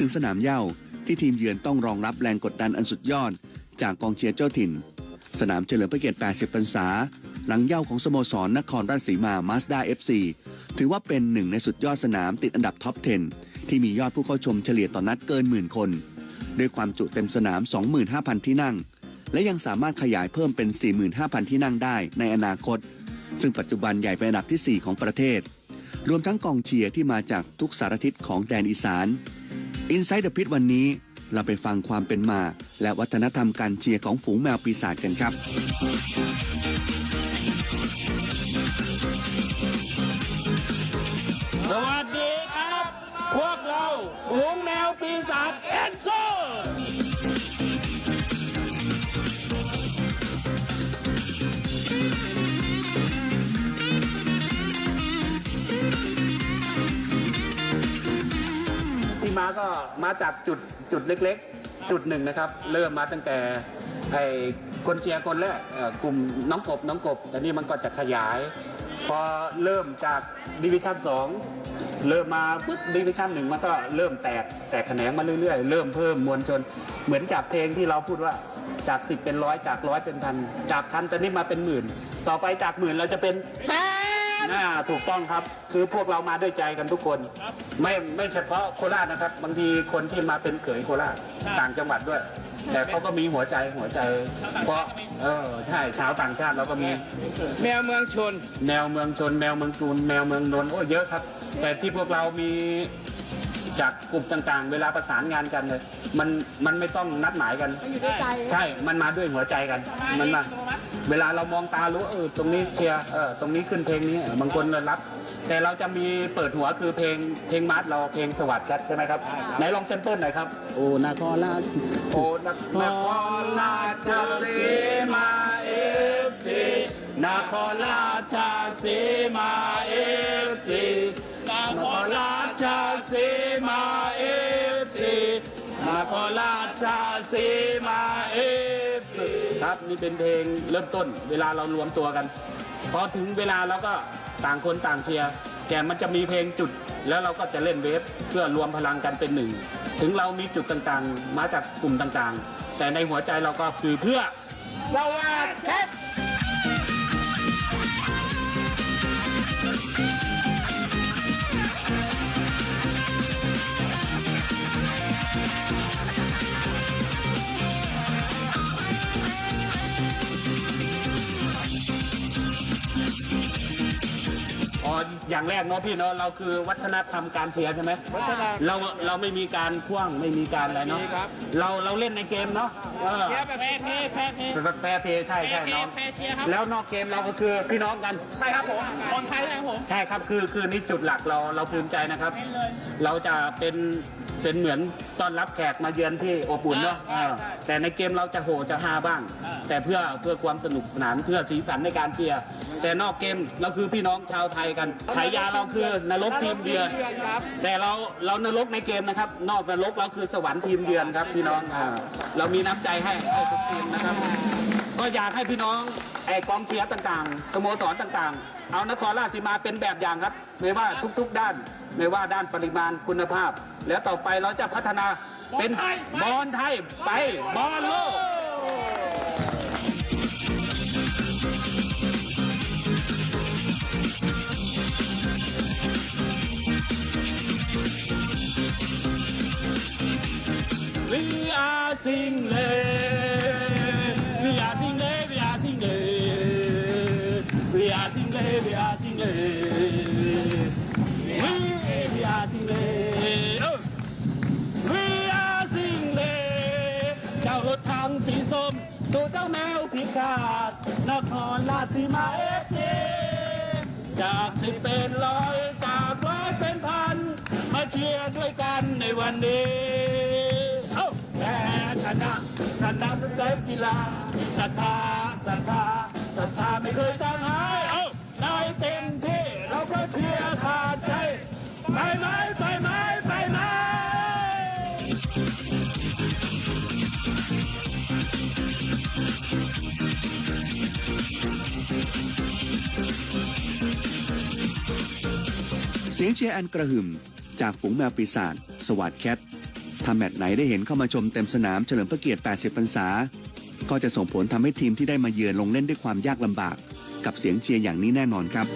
ถึงสนามเย้าที่ทีมเยือนต้องรองรับแรงกดดันอันสุดยอด จากกองเชียร์เจ้าถิ่น สนามเฉลิมพระเกียรติ 80 พรรษา หลังเย้าของสโมสรนครราชสีมามาสด้า FC ถือว่าเป็นหนึ่งในสุดยอดสนามติดอันดับท็อป 10 ที่มียอดผู้เข้าชมเฉลี่ยต่อนนัดเกินหมื่นคน ด้วยความจุเต็มสนาม 25,000 ที่นั่ง และยังสามารถขยายเพิ่มเป็น 45,000 ที่นั่งได้ในอนาคต ซึ่งปัจจุบันใหญ่เป็นอันดับทีสี่4 ของประเทศ รวมทั้งกองเชียร์ที่มาจากทุกสารทิศของแดนอีสาน อินไซด์เดอะพิทวันนี้ เราไปฟังความเป็นมา และวัฒนธรรมการเชียร์ของฝูงแมวปีศาจกันครับ สวัสดีครับ พวกเราฝูงแมวปีศาจเอ็นโซ มาก็มาจากจุดจุดเล็กๆ จุดหนึ่งนะครับ เริ่มมาตั้งแต่ไอ้คนเชียร์คนแรกเอ่อกลุ่มน้องกบน้องกบแต่นี่มันก็จะขยาย พอเริ่มจากดิวิชั่น2เริ่มมาปุ๊บดิวิชั่นหนึ่งมันก็เริ่มแตกแตกแขนงมาเรื่อยๆ เริ่มเพิ่มมวลชน เหมือนกับเพลงที่เราพูดว่าจาก 10 เป็นร้อยจากร้อยเป็นพันจากพันตอนนี้มาเป็นหมื่น ต่อไปจากหมื่นเราจะเป็นแสนอ่าถูกต้องครับ คือพวกเรามาด้วยใจกันทุกคน ไม่ไม่เฉพาะโคราชนะครับบางทีคนที่มาเป็นเขยโคราชต่างจังหวัดด้วย แต่เขาก็มีหัวใจหัวใจ เพราะเออใช่ชาวต่างชาติเราก็มี แมวเมืองชนแมวเมืองชน แมวเมืองจูนแมวเมืองนนท์โอ้เยอะครับ แต่ที่พวกเรามีจากกลุ่มต่างๆ เวลาประสานงานกันเลยมันมันไม่ต้องนัดหมายกันอยู่ด้วยใจ ใช่ มันมาด้วยหัวใจกัน มันมา เวลาเรามองตารู้เออตรงนี้เชียร์เออตรงนี้ขึ้นเพลงนี้บางคนรับ แต่เราจะมีเปิดหัวคือเพลงเพลงมาร์ทเราเพลงสวัสดิ์ครับใช่ไหมครับไหนลองเซมเปิลหน่อยครับโอ้นครราชโอ้นครราชสีมาเอฟซีนครราชสีมาเอฟซีนครราชสีมาเอฟซีนครราชสีมาเอฟซี ครับนี่เป็นเพลงเริ่มต้น เวลาเรารวมตัวกันพอถึงเวลาเราก็ต่างคนต่างเชียร์แต่มันจะมีเพลงจุด แล้วเราก็จะเล่นเวฟเพื่อรวมพลังกันเป็นหนึ่ง ถึงเรามีจุดต่างๆ มาจากกลุ่มต่างๆ แต่ในหัวใจเราก็คือเพื่อสวัสดี อ๋ออย่างแรกเนาะพี่เนาะเราคือวัฒนธรรมการเชียร์ใช่ไหมวัฒนธรรม เราเราไม่มีการคว้างไม่มีการอะไรเนาะมีครับ เราเราเล่นในเกมเนาะเออแค่แบบแฟร์เพย์แฟร์เพย์แฟร์เพย์ใช่ใช่แฟร์เพน้องย์แฟร์เชียร์ครับแล้วนอกเกมเราก็คือพี่น้องกัน ใช่ครับผมคนไทยนะครับผม ใช่ครับคือคือนี่จุดหลักเราเราภูมิใจนะครับ เราจะเป็น เป็นเหมือนต้อนรับแขกมาเยือนที่อบอุ่นเนาะเออแต่ในเกมเราจะโหจะฮาบ้างแต่เพื่อเพื่อความสนุกสนานเพื่อสีสันในการเชียร์แต่นอกเกมเราคือพี่น้องชาวไทยกันฉายาเราคือนรกทีมเยือน ครับ แต่เราเรานรกในเกมนะครับ นอกนรกเราคือสวรรค์ทีมเยือนครับพี่น้องอ่าเรามีน้ำใจให้ให้ทุกทีมนะครับ ก็อยากให้พี่น้องไอ้กองเชียร์ต่างๆสโมสรต่างๆ เอานครราชสีมาเป็นแบบอย่างครับ ไม่ว่าทุกๆด้าน ไม่ว่าด้านปริมาณคุณภาพ แล้วต่อไปเราจะพัฒนาเป็นบอลไทยไปบอลโลก We are singing, we are singing, we are singing, we are singing, we are singing, we we are singing, สีส้มสู่เจ้าแมวพิฆาตนครราชสีมาเอฟซีจากสิบเป็นร้อยจากร้อยเป็นพัน มาเชียร์ด้วยกันในวันนี้เอ้าแพ้ชนะชนะทุกเกมกีฬาศรัทธาศรัทธาศรัทธาไม่เคยจางหายเอ้าได้เต็มที่เราก็เชียร์ขาด เสียงเชียร์อันกระหึ่มจากฝูงแมวปีศาจสวัสดแคทถ้าแมตช์ไหนได้เห็นเข้ามาชมเต็มสนามเฉลิมพระเกียรติ 80 พรรษา ก็จะส่งผลทำให้ทีมที่ได้มาเยือนลงเล่นด้วยความยากลำบาก กับเสียงเชียร์อย่างนี้แน่นอนครับ